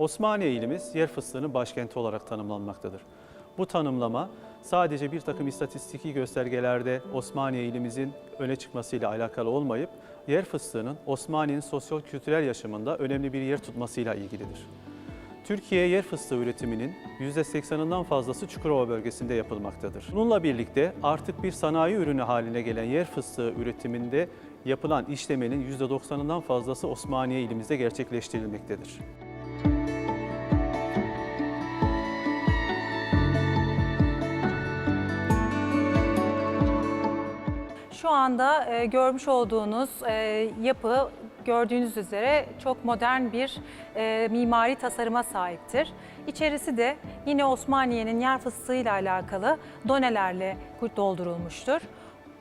Osmaniye ilimiz yer fıstığının başkenti olarak tanımlanmaktadır. Bu tanımlama sadece bir takım istatistiki göstergelerde Osmaniye ilimizin öne çıkmasıyla alakalı olmayıp yer fıstığının Osmaniye'nin sosyo-kültürel yaşamında önemli bir yer tutmasıyla ilgilidir. Türkiye yer fıstığı üretiminin %80'ından fazlası Çukurova bölgesinde yapılmaktadır. Bununla birlikte artık bir sanayi ürünü haline gelen yer fıstığı üretiminde yapılan işlemenin %90'ından fazlası Osmaniye ilimizde gerçekleştirilmektedir. Şu anda e, görmüş olduğunuz e, yapı gördüğünüz üzere çok modern bir e, mimari tasarıma sahiptir. İçerisi de yine Osmaniye'nin yer fıstığıyla alakalı donelerle doldurulmuştur.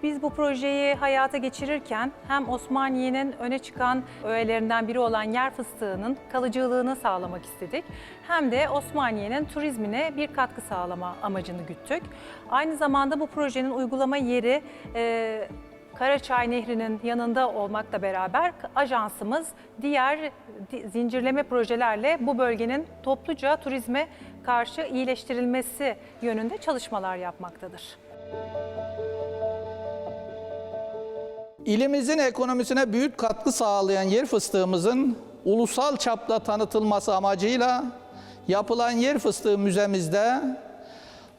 Biz bu projeyi hayata geçirirken hem Osmaniye'nin öne çıkan öğelerinden biri olan yer fıstığının kalıcılığını sağlamak istedik. Hem de Osmaniye'nin turizmine bir katkı sağlama amacını güttük. Aynı zamanda bu projenin uygulama yeri e, Karaçay Nehri'nin yanında olmakla beraber ajansımız diğer di- zincirleme projelerle bu bölgenin topluca turizme karşı iyileştirilmesi yönünde çalışmalar yapmaktadır. İlimizin ekonomisine büyük katkı sağlayan yer fıstığımızın ulusal çapta tanıtılması amacıyla yapılan yer fıstığı müzemizde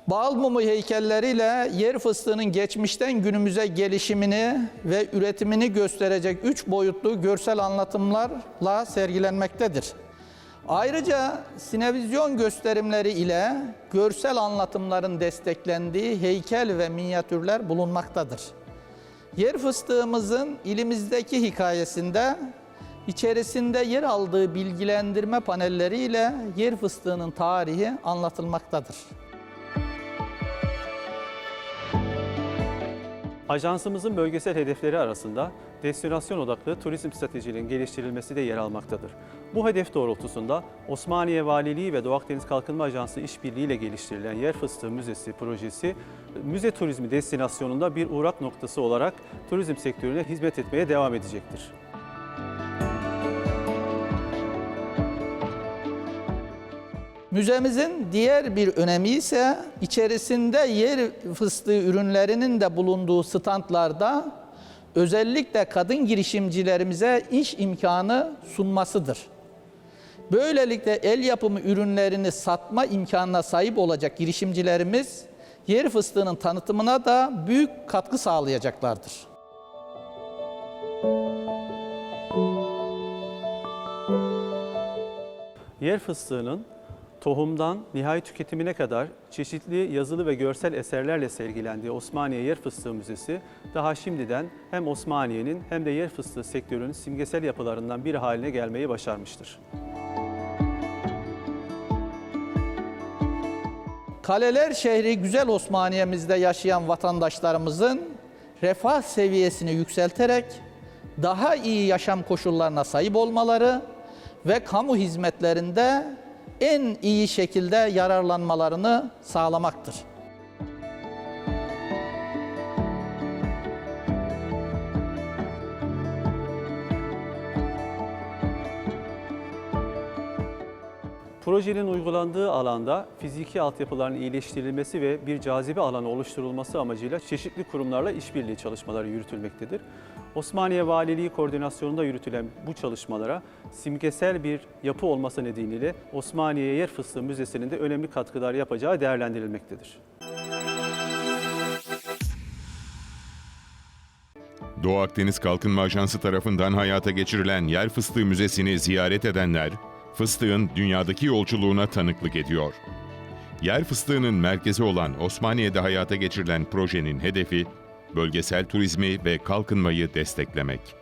bal mumu heykelleriyle yer fıstığının geçmişten günümüze gelişimini ve üretimini gösterecek üç boyutlu görsel anlatımlarla sergilenmektedir. Ayrıca sinevizyon gösterimleri ile görsel anlatımların desteklendiği heykel ve minyatürler bulunmaktadır. Yer fıstığımızın ilimizdeki hikayesinde içerisinde yer aldığı bilgilendirme panelleriyle yer fıstığının tarihi anlatılmaktadır. Ajansımızın bölgesel hedefleri arasında destinasyon odaklı turizm stratejilerinin geliştirilmesi de yer almaktadır. Bu hedef doğrultusunda Osmaniye Valiliği ve Doğu Akdeniz Kalkınma Ajansı işbirliğiyle geliştirilen Yer Fıstığı Müzesi projesi, müze turizmi destinasyonunda bir uğrak noktası olarak turizm sektörüne hizmet etmeye devam edecektir. Müzemizin diğer bir önemi ise içerisinde yer fıstığı ürünlerinin de bulunduğu standlarda özellikle kadın girişimcilerimize iş imkanı sunmasıdır. Böylelikle el yapımı ürünlerini satma imkanına sahip olacak girişimcilerimiz yer fıstığının tanıtımına da büyük katkı sağlayacaklardır. Yer fıstığının tohumdan nihai tüketimine kadar çeşitli yazılı ve görsel eserlerle sergilendiği Osmaniye Yer Fıstığı Müzesi daha şimdiden hem Osmaniye'nin hem de yer fıstığı sektörünün simgesel yapılarından biri haline gelmeyi başarmıştır. Kaleler şehri güzel Osmaniye'mizde yaşayan vatandaşlarımızın refah seviyesini yükselterek daha iyi yaşam koşullarına sahip olmaları ve kamu hizmetlerinde en iyi şekilde yararlanmalarını sağlamaktır. Projenin uygulandığı alanda fiziki altyapıların iyileştirilmesi ve bir cazibe alanı oluşturulması amacıyla çeşitli kurumlarla işbirliği çalışmaları yürütülmektedir. Osmaniye Valiliği koordinasyonunda yürütülen bu çalışmalara simgesel bir yapı olması nedeniyle Osmaniye Yer Fıstığı Müzesi'nin de önemli katkılar yapacağı değerlendirilmektedir. Doğu Akdeniz Kalkınma Ajansı tarafından hayata geçirilen Yer Fıstığı Müzesi'ni ziyaret edenler, fıstığın dünyadaki yolculuğuna tanıklık ediyor. Yer fıstığının merkezi olan Osmaniye'de hayata geçirilen projenin hedefi, bölgesel turizmi ve kalkınmayı desteklemek.